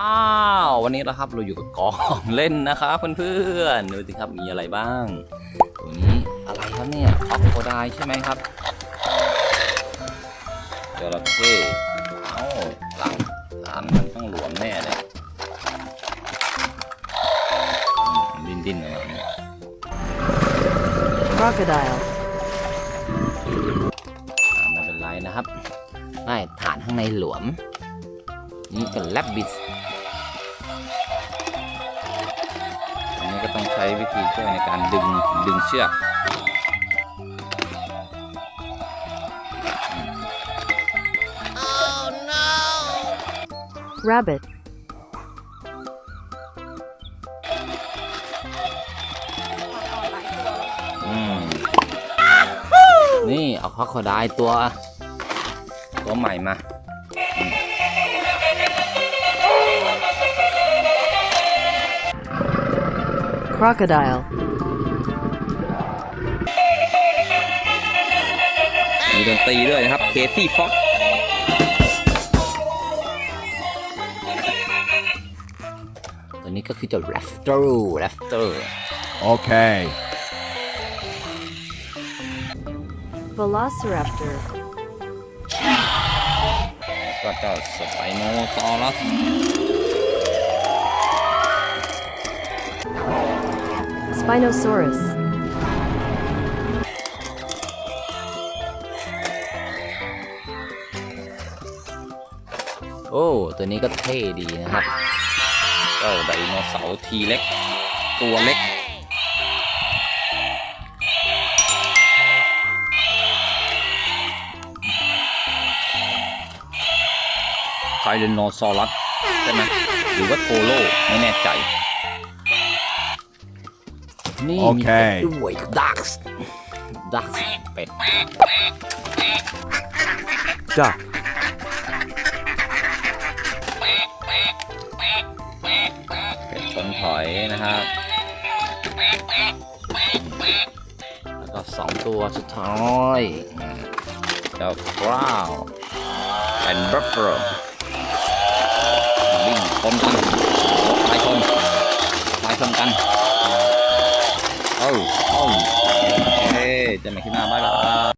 อ้าววันนี้นะครับเราอยู่กับกองเล่นนะครับเพื่อนๆดูสิครับมีอะไรบ้างตัวนี้อะไรครับเนี่ยออกโคไดใช่ไหมครับจระเข้เอ้าหลังทานมันต้องหลวมแน่เลยอืมดิ้นดิ้นๆออกมาเนี่ย crocodile, อ่าไม่เป็นไรนะครับได้ฐานข้างในหลวม นี่ก็แลบบิสอันนี้ก็ต้องใช้วิธีช่วยในการดึงดึงเชือก rabbit, อืมนี่ เอาคอคอไดตัว ตัวใหม่มา crocodile, มีดนตรีด้วยนะครับเคซี่ฟ็อกตัวนี้ก็คือเจะแรฟเตอร์แรฟเตอร์ Okay. velociraptor, ก็เจ้าสไปโนซอรัส spinosaurus, โอ้ ตัวนี้ก็เท่ดีนะครับ เจ้าไดโนเสาร์ทีเล็ก ตัวเล็ก ไทเรโนซอรัสใช่ไหมหรือว่าโทโร่ไม่แน่ใจ นี่โอมีเคเป็ดด้วยดักส์ดักส์เป็ด Duck. เป็ดชนถอยนะครับ แล้วก็สองตัวสุดท้ายเจ้าคราวเป็นบัฟเฟอร์วิ่งชนกันไปชนไปชนกัน เอ้าเอ้าโอเคเจะมาขึ้นมาบ้ายบาย